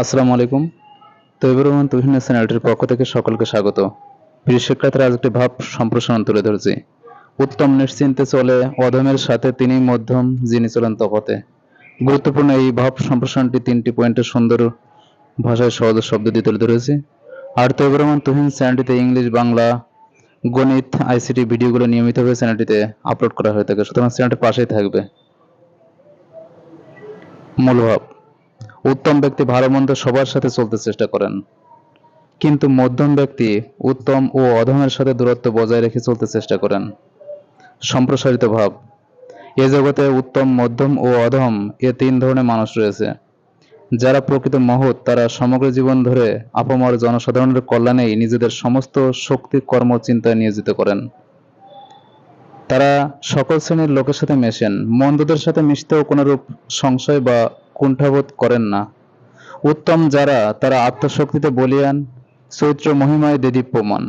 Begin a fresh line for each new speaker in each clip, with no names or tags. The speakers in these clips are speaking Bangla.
আসসালামু আলাইকুম। তৈবুর রহমান তুহিন চ্যানেলটির পক্ষ থেকে সকলকে স্বাগত। প্রিয় শিক্ষার্থীরা, আজ একটি ভাব সম্প্রসারণ তুলে ধরেছি। উত্তম নিশ্চিন্তে চলে, অধমের সাথে তিনি মধ্যম, যিনি চলেন তফাতে গুরুত্বপূর্ণ এই ভাব সম্প্রসারণটি তিনটি পয়েন্টে সুন্দর ভাষায় সহজ শব্দ দিয়ে তুলে ধরেছি। আর তৈবুর রহমান তুহিন চ্যানেলটিতে ইংলিশ, বাংলা, গণিত, আইসিটি ভিডিওগুলো নিয়মিতভাবে চ্যানেলটিতে আপলোড করা হয়ে থাকে। সুতরাং চ্যানেলটি পাশেই থাকবে মূলভাব উত্তম ব্যক্তি ভালো মন্দ সবার সাথে চলতে চেষ্টা করেন। কিন্তু মধ্যম ব্যক্তি উত্তম ও অধমের সাথে দূরত্ব বজায় রেখে চলতে চেষ্টা করেন। সম্প্রসারিত ভাব। এ জগতে উত্তম, মধ্যম ও অধম এ তিন ধরনের মানুষ রয়েছে। যারা প্রকৃত মহৎ, তারা সমগ্র জীবন ধরে আপামর জনসাধারণের কল্যাণেই নিজেদের সমস্ত শক্তি, কর্ম চিন্তায় নিয়োজিত করেন। তারা সকল শ্রেণির লোকের সাথে মেশেন। মন্দদের সাথে মিশতেও কোনোরূপ সংশয় বা কুণ্ঠাবোধ করেন না। উত্তম যারা, তারা আত্মশক্তিতে বলিয়ান চৈত্র মহিমায় দেদীপ্যমান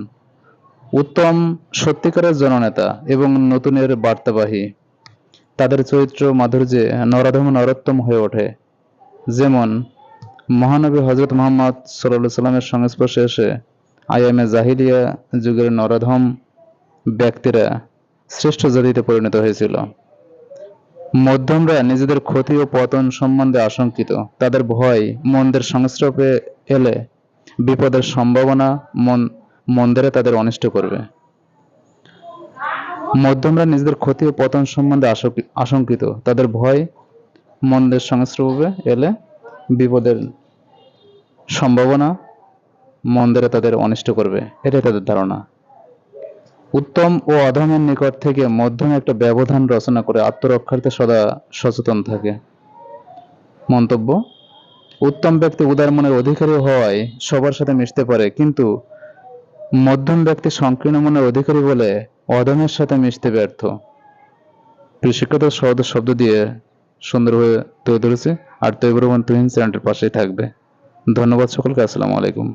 উত্তম সত্যিকারের জননেতা এবং নতুনের বার্তাবাহী। তাদের চরিত্র মাধুর্যে নরাধম নরোত্তম হয়ে ওঠে। যেমন, মহানবী হজরত মোহাম্মদ সাল্লাহ সাল্লামের সংস্পর্শে এসে আইএমএ জাহিলিয়া যুগের নরাধম ব্যক্তিরা শ্রেষ্ঠ জাতিতে পরিণত হয়েছিল। মধ্যমরা নিজেদের ক্ষতি ও পতন সম্বন্ধে আশঙ্কিত। তাদের ভয়, মন্দের সংস্রবে এলে বিপদের সম্ভাবনা মন, মন্দিরে তাদের অনিষ্ট করবে। মধ্যমরা নিজেদের ক্ষতি ও পতন সম্বন্ধে আশঙ্কিত। তাদের ভয়, মন্দের সংস্রবে এলে বিপদের সম্ভাবনা মন্দিরে তাদের অনিষ্ট করবে। এটাই তাদের ধারণা। উত্তম ও অধমের নিকট থেকে মধ্যম একটা ব্যবধান রচনা করে আত্মরক্ষার্থে সদা সচেতন থাকে। মন্তব্য, উত্তম ব্যক্তি উদার মনের অধিকারী হওয়ায় সবার সাথে মিশতে পারে, কিন্তু মধ্যম ব্যক্তি সংকীর্ণ মনের অধিকারী বলে অধমের সাথে মিশতে ব্যর্থ। শিক্ষার্থী, সহজ শব্দ দিয়ে সুন্দরভাবে তুলে ধরেছে। আর তৈবরমান তুহিন চ্যানেলটির পাশেই থাকবে। ধন্যবাদ সকলকে, আসসালামু আলাইকুম।